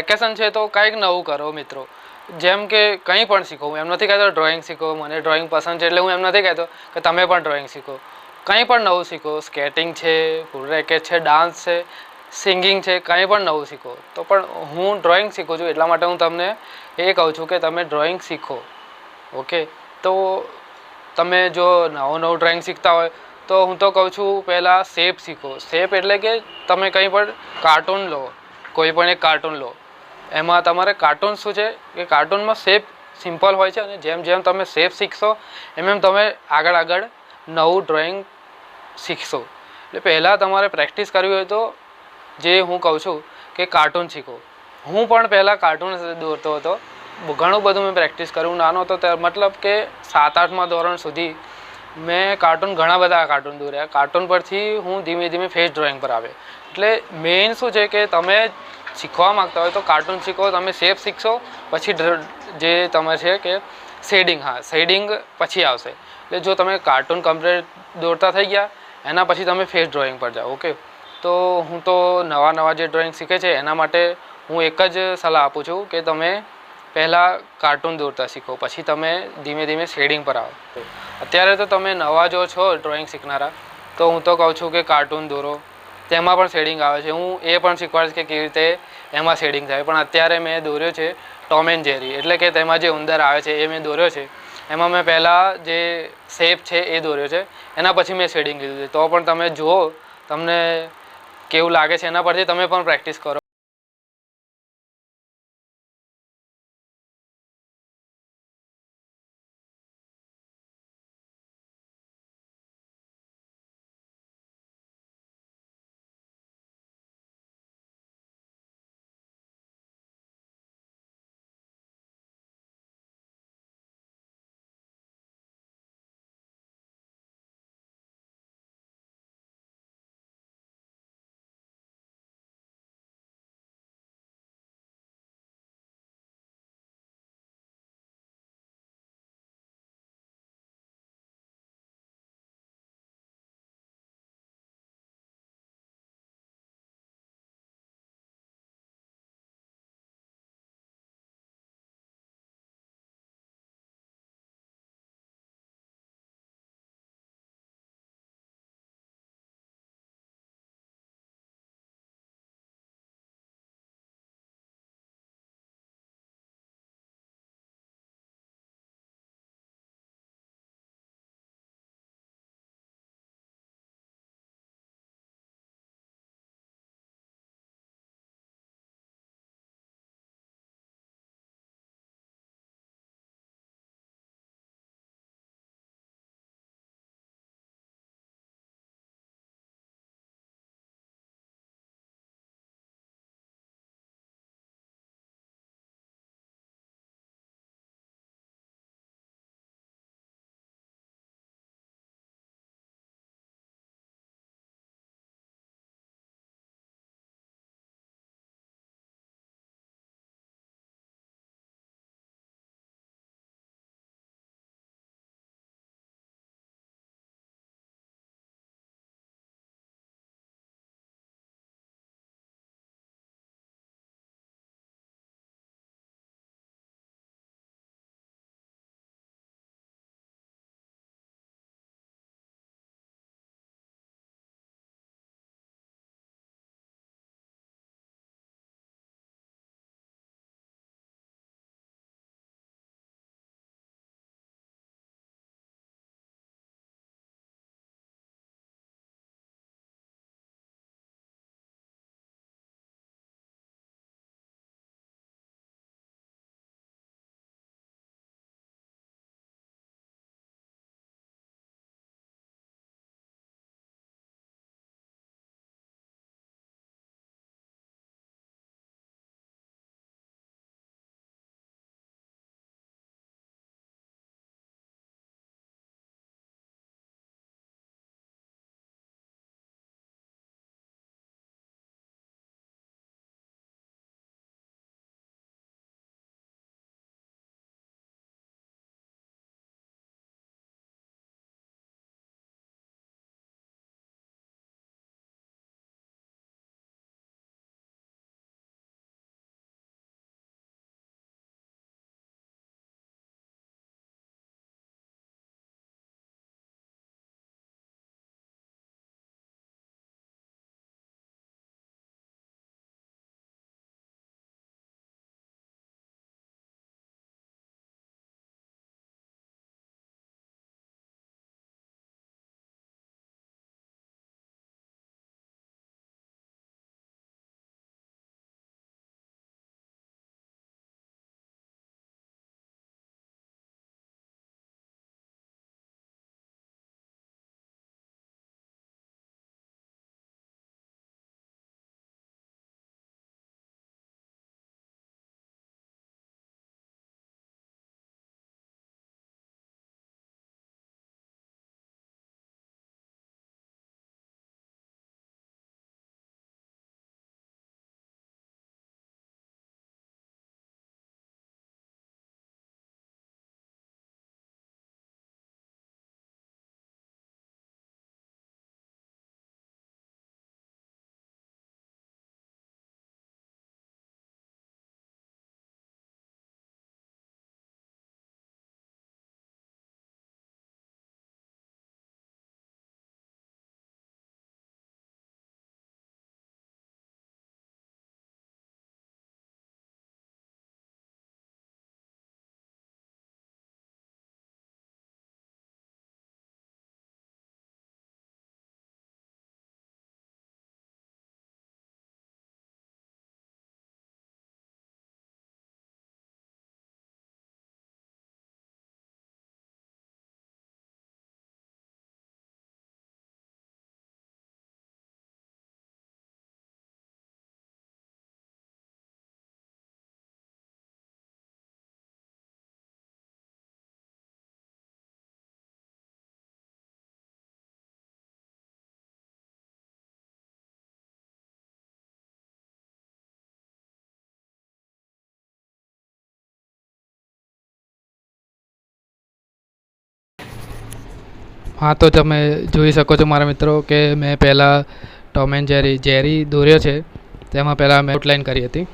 Vacation છે તો કંઈક નવું કરો મિત્રો. જેમ કે કંઈ પણ શીખો, હું એમ નથી કહેતો ડ્રોઈંગ શીખો, મને ડ્રોઈંગ પસંદ છે એટલે હું એમ નથી કહેતો કે તમે પણ ડ્રોઈંગ શીખો. કંઈ પણ નવું શીખો સ્કેટિંગ છે ફૂલ રેકેટ છે ડાન્સ છે સિંગિંગ છે, કંઈ પણ નવું શીખો. તો પણ હું ડ્રોઈંગ શીખું છું એટલા માટે હું તમને એ કહું છું કે તમે ડ્રોઈંગ શીખો. ઓકે? તો તમે જો નવું નવું ડ્રોઈંગ શીખતા હોય, તો હું તો કહું છું પહેલાં શેપ શીખો. શેપ એટલે કે તમે કંઈ પણ કાર્ટૂન લો, કોઈ પણ એક કાર્ટૂન લો. એમાં તમારે કાર્ટૂન શું છે? કે કાર્ટૂનમાં શેપ સિમ્પલ હોય છે અને જેમ જેમ તમે શેપ શીખશો, એમ એમ તમે આગળ આગળ નવું ડ્રોઈંગ શીખશો. એટલે પહેલાં તમારે પ્રેક્ટિસ કરવી હોય તો જે હું કહું છું કે કાર્ટૂન શીખો. હું પણ પહેલાં કાર્ટૂન દોરતો હતો. ઘણું બધું મેં પ્રેક્ટિસ કર્યું. નાનો હતો ત્યારે મતલબ કે સાત આઠમા ધોરણ સુધી મેં કાર્ટૂન ઘણા બધા કાર્ટૂન દોર્યા. કાર્ટૂન પરથી હું ધીમે ધીમે ફેસ ડ્રોઈંગ પર આવે એટલે મેઇન શું છે કે તમે શીખવા માગતા હોય તો કાર્ટૂન શીખો, તમે શેપ શીખશો, પછી જે તમે છે કે શેડિંગ, હા, શેડિંગ પછી આવશે. એટલે જો તમે કાર્ટૂન કમ્પ્લીટ દોરતા થઈ ગયા, એના પછી તમે ફેસ ડ્રોઈંગ પર જાઓ, ઓકે? તો હું તો નવા નવા જે ડ્રોઈંગ શીખે છે, એના માટે હું એક જ સલાહ આપું છું કે તમે પહેલાં કાર્ટૂન દોરતા શીખો, પછી તમે ધીમે ધીમે શેડિંગ પર આવો. અત્યારે તો તમે નવા જો છો ડ્રોઈંગ શીખનારા, તો હું તો કહું છું કે કાર્ટૂન દોરો. તેમાં પણ શેડિંગ આવે છે. હું એ પણ શીખવાડીશ કે કેવી રીતે એમાં શેડિંગ થાય. પણ અત્યારે મેં દોર્યો છે ટોમ એન્ડ જેરી એટલે કે તેમાં જે ઉંદર આવે છે એ મેં દોર્યો છે. એમાં મેં પહેલાં જે શેપ છે એ દોર્યો છે. એના પછી મેં શેડિંગ લીધું છે. તો પણ તમે જુઓ, તમને કેવું લાગે છે એના પરથી તમે પણ પ્રેક્ટિસ કરો. હા, તો તમે જોઈ શકો છો મારા મિત્રો કે મેં પહેલાં ટોમ એન્ડ જેરી જેરી દોર્યો છે. તેમાં પહેલાં મેં આઉટલાઇન કરી હતી.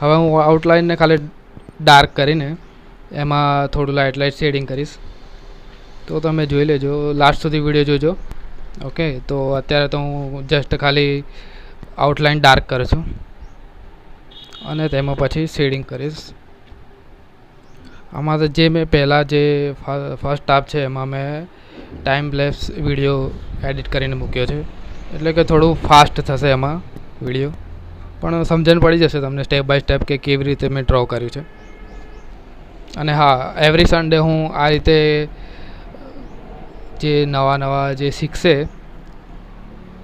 હવે હું આઉટલાઇનને ખાલી ડાર્ક કરીને એમાં થોડું લાઇટ લાઇટ શેડિંગ કરીશ. તો તમે જોઈ લેજો. લાસ્ટ સુધી વીડિયો જોજો. ઓકે તો અત્યારે તો હું જસ્ટ ખાલી આઉટલાઇન ડાર્ક કરું છું. અને તેમાં પછી શેડિંગ કરીશ. આમાં જે મેં પહેલાં જે ફર્સ્ટ સ્ટાફ છે, એમાં મેં ટાઈમ લેપ્સ વીડિયો એડિટ કરીને મૂક્યો છે. એટલે કે થોડું ફાસ્ટ થશે એમાં વીડિયો પણ સમજણ પડી જશે તમને સ્ટેપ બાય સ્ટેપ કે કેવી રીતે મેં ડ્રો કર્યું છે. અને હા એવરી સન્ડે હું આ રીતે જે નવા નવા જે શીખશે,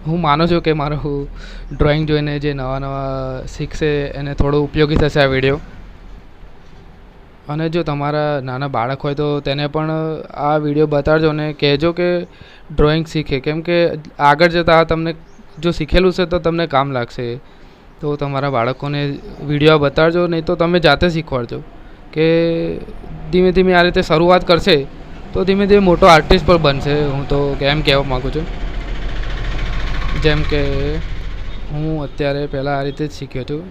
હું માનું છું કે મારું ડ્રોઈંગ જોઈને જે નવા નવા શીખશે, એને થોડો ઉપયોગી થશે આ વીડિયો અને જો તમારા નાના બાળક હોય તો તેને પણ આ વીડિયો બતાડજો અને કહેજો કે ડ્રોઈંગ શીખે. કેમ કે આગળ જતાં તમને જો શીખેલું છે તો તમને કામ લાગશે. તો તમારા બાળકોને વીડિયો બતાડજો, નહીં તો તમે જાતે શીખવાડજો કે ધીમે ધીમે આ રીતે શરૂઆત કરશે તો ધીમે ધીમે મોટો આર્ટિસ્ટ પણ બનશે. હું તો એમ કહેવા માગું છું. જેમ કે હું અત્યારે પહેલાં આ રીતે જ શીખ્યો છું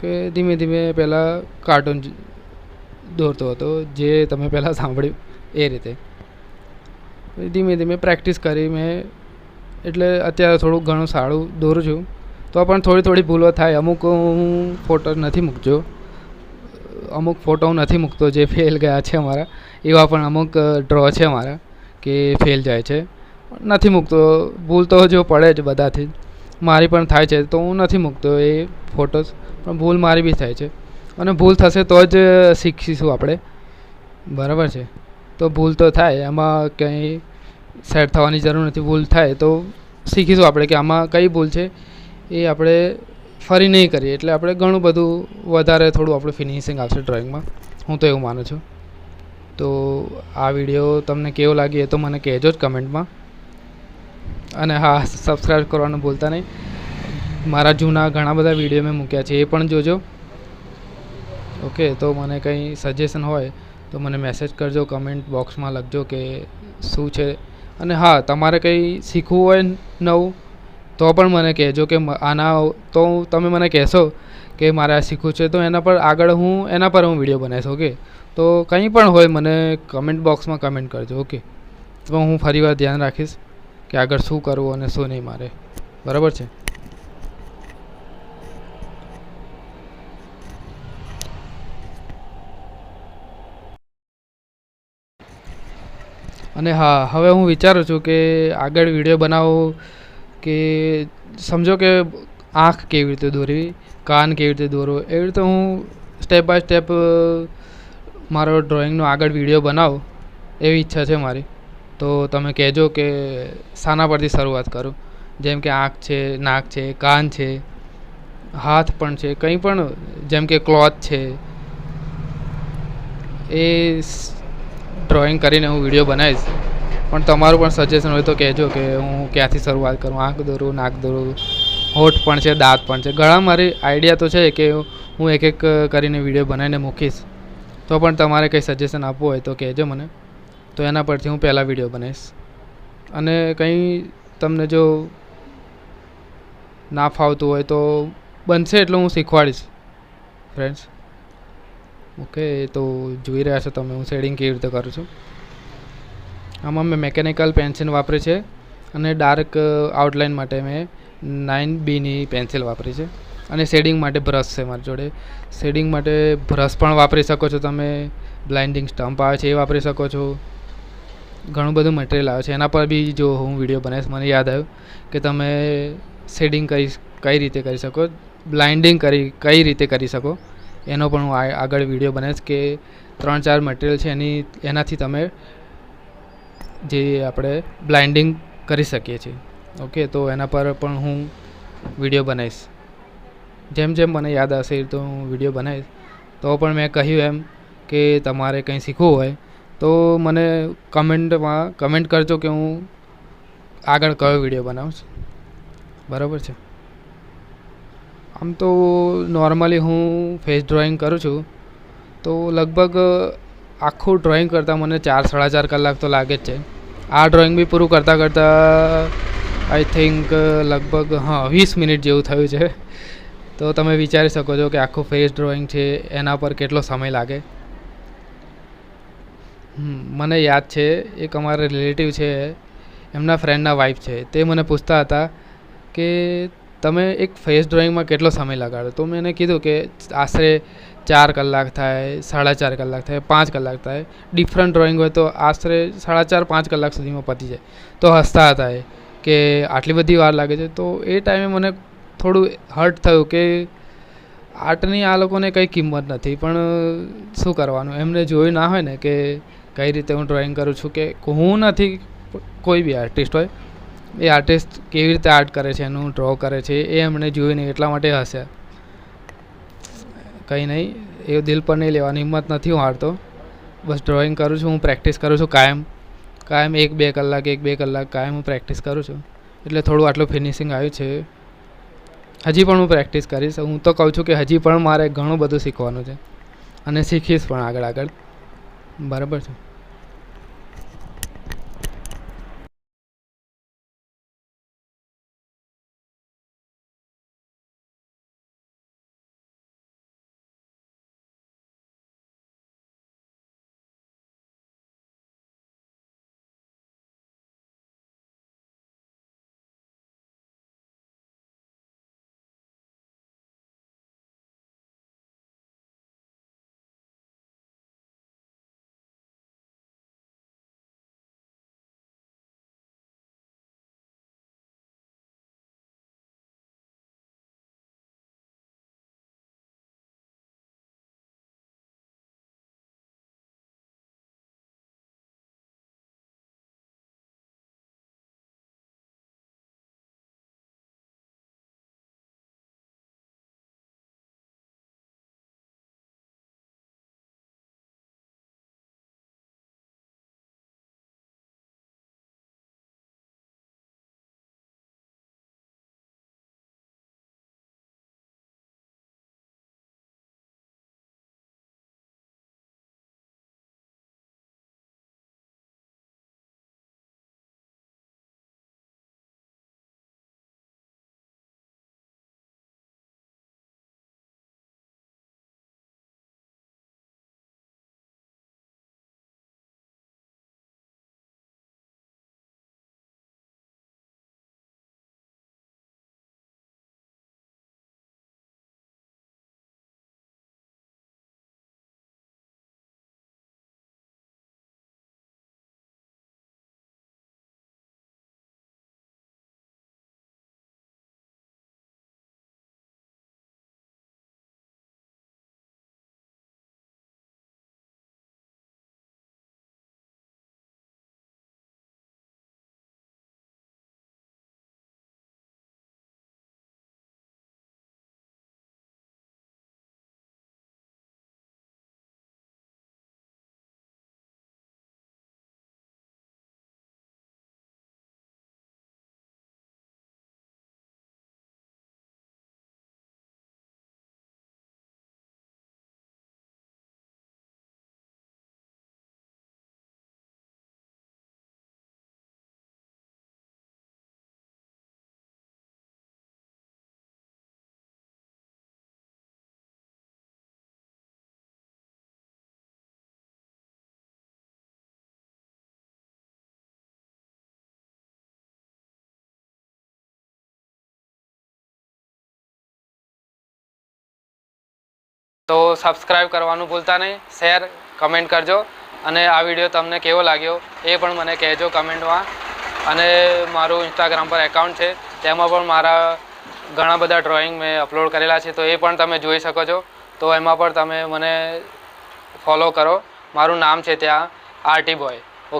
કે ધીમે ધીમે પહેલાં કાર્ટૂન દોરતો હતો, જે તમે પહેલાં સાંભળ્યું એ રીતે. ધીમે ધીમે પ્રેક્ટિસ કરી મેં, એટલે અત્યારે થોડુંક ઘણું સારું દોરું છું. તો પણ થોડી થોડી ભૂલો થાય. અમુક હું ફોટો નથી મૂકજો. અમુક ફોટો હું નથી મૂકતો જે ફેલ ગયા છે અમારા. એવા પણ અમુક ડ્રો છે મારા કે ફેલ જાય છે. નથી મૂકતો. ભૂલ તો જો પડે જ બધાથી મારી પણ થાય છે. તો હું નથી મૂકતો એ ફોટોસ. પણ ભૂલ મારી બી થાય છે. અને ભૂલ થશે તો જ શીખીશું આપણે. બરાબર છે. તો ભૂલ તો થાય એમાં કંઈ સેટ થવાની જરૂર નથી. ભૂલ થાય તો શીખીશું આપણે કે આમાં કઈ ભૂલ છે એ આપણે ફરી નહીં કરીએ. એટલે આપણે ઘણું બધું વધારે થોડું આપણું ફિનિશિંગ આવશે ડ્રોઈંગમાં હું તો એવું માનું છું. તો આ વીડિયો તમને કેવો લાગે એ તો મને કહેજો જ કમેન્ટમાં. અને હા સબસ્ક્રાઈબ કરવાનું ભૂલતા નહીં. મારા જૂના ઘણા બધા વીડિયો મેં મૂક્યા છે, એ પણ જોજો. ઓકે, તો મને કંઈ સજેશન હોય, તો મને મેસેજ કરજો કમેન્ટ બોક્સમાં લખજો કે શું છે. અને હા, તમારે કંઈ શીખવું હોય નવું, તો પણ મને કહેજો કે આના તો તમે મને કહેશો કે મારે આ શીખવું છે, તો એના પર આગળ હું, એના પર હું વીડિયો બનાવીશ, ઓકે? તો કંઈ પણ હોય મને કમેન્ટ બોક્સમાં કમેન્ટ કરજો, ઓકે? તો હું ફરીવાર ધ્યાન રાખીશ કે આગળ શું કરવું અને શું નહીં મારે. બરાબર છે? અને હા, હવે હું વિચારું છું કે આગળ વીડિયો બનાવું કે સમજો કે આંખ કેવી રીતે દોરવી, કાન કેવી રીતે દોરવો, એવી રીતે હું સ્ટેપ બાય સ્ટેપ મારો ડ્રોઈંગનો આગળ વીડિયો બનાવો એવી ઈચ્છા છે મારી. તો તમે કહેજો કે શાના પરથી શરૂઆત કરું. જેમ કે આંખ છે, નાક છે, કાન છે, હાથ પણ છે, કંઈ પણ, જેમ કે ક્લોથ છે. એ ડ્રોઈંગ કરીને હું વીડિયો બનાવીશ. પણ તમારું પણ સજેશન હોય તો કહેજો કે હું ક્યાંથી શરૂઆત કરું? આંખ દોરું, નાક દોરું, હોઠ પણ છે, દાંત પણ છે. ઘણા મારી આઈડિયા તો છે કે હું એક એક કરીને વીડિયો બનાવીને મૂકીશ. તો પણ તમારે કંઈ સજેશન આપવું હોય તો કહેજો મને. તો એના પરથી હું પહેલાં વીડિયો બનાવીશ. અને કંઈ તમને જો ના ફાવતું હોય તો બનશે એટલું હું શીખવાડીશ. ફ્રેન્ડ્સ ઓકે, તો જોઈ રહ્યા છો તમે, હું શેડિંગ કેવી રીતે કરું છું? આમાં મેં મેકેનિકલ પેન્સિલ વાપરી છે અને ડાર્ક આઉટલાઇન માટે મેં નાઇન બીની પેન્સિલ વાપરી છે. અને શેડિંગ માટે બ્રશ છે મારી જોડે. શેડિંગ માટે બ્રશ પણ વાપરી શકો છો તમે બ્લાઇન્ડિંગ સ્ટમ્પ આવે છે એ વાપરી શકો છો. ઘણું બધું મટીરિયલ આવે છે. એના પર બી જો હું વીડિયો બનાવીશ, મને યાદ આવ્યું કે તમે શેડિંગ કરી, કઈ રીતે કરી શકો? બ્લાઇન્ડિંગ કરી, કઈ રીતે કરી શકો? એનો પણ હું આગળ વીડિયો બનાવીશ કે ત્રણ ચાર મટીરિયલ છે એની એનાથી તમે જે આપણે બ્લાઇન્ડિંગ કરી શકીએ છીએ. ઓકે તો એના પર પણ હું વીડિયો બનાવીશ. જેમ જેમ મને યાદ હશે તો હું વીડિયો બનાવીશ. તો પણ મેં કહ્યું એમ કે તમારે કંઈ શીખવું હોય, તો મને કમેન્ટમાં કમેન્ટ કરજો કે હું આગળ કયો વીડિયો બનાવું બરાબર છે? આમ તો નોર્મલી હું ફેસ ડ્રોઈંગ કરું છું. તો લગભગ આખું ડ્રોઈંગ કરતાં મને ચાર, સાડા ચાર કલાક તો લાગે જ છે. આ ડ્રોઈંગ બી પૂરું કરતાં કરતાં આઈ થિંક લગભગ, હા, વીસ મિનિટ જેવું થયું છે. તો તમે વિચારી શકો છો કે આખું ફેસ ડ્રોઈંગ છે, એના પર કેટલો સમય લાગે. મને યાદ છે, એક અમારા રિલેટિવ છે, એમના ફ્રેન્ડના વાઈફ છે, તે મને પૂછતા હતા કે તમે એક ફેસ ડ્રોઈંગમાં કેટલો સમય લગાડો? તો મેં એને કીધું કે આશરે ચાર કલાક થાય, સાડા ચાર કલાક થાય, પાંચ કલાક થાય. ડિફરન્ટ ડ્રોઈંગ હોય તો આશરે સાડા ચાર, પાંચ કલાક સુધીમાં પતી જાય. તો હસતા હતા એ કે આટલી બધી વાર લાગે છે. તો એ ટાઈમે મને થોડું હર્ટ થયું કે આર્ટની આ લોકોને કંઈ કિંમત નથી. પણ શું કરવાનું? એમને જોયું ના હોય ને કે કઈ રીતે હું ડ્રોઈંગ કરું છું કે હું નથી કોઈ બી આર્ટિસ્ટ હોય એ આર્ટિસ્ટ કેવી રીતે આર્ટ કરે છે, એનું ડ્રો કરે છે, એ એમણે જોયું નહીં એટલા માટે હશે. કંઈ નહીં, એ દિલ પર નહીં લેવાની, હિંમત નથી હું હારતો. બસ ડ્રોઈંગ કરું છું, હું પ્રેક્ટિસ કરું છું કાયમ. કાયમ એક બે કલાક, એક બે કલાક કાયમ હું પ્રેક્ટિસ કરું છું. એટલે થોડું આટલું ફિનિશિંગ આવ્યું છે. હજી પણ હું પ્રેક્ટિસ કરીશ. હું તો કહું છું કે હજી પણ મારે ઘણું બધું શીખવાનું છે. અને શીખીશ પણ આગળ આગળ. બરાબર છે. તો સબસ્ક્રાઈબ કરવાનું ભૂલતા નહીં શેર કમેન્ટ કરજો. અને આ વીડિયો તમને કેવો લાગ્યો એ પણ મને કહેજો કમેન્ટમાં અને મારું ઇન્સ્ટાગ્રામ પર એકાઉન્ટ છે, તેમાં પણ મારા ઘણા બધા ડ્રોઈંગ મેં અપલોડ કરેલા છે, તો એ પણ તમે જોઈ શકો છો. તો એમાં પણ તમે મને ફોલો કરો. મારું નામ છે ત્યાં આરટી બોય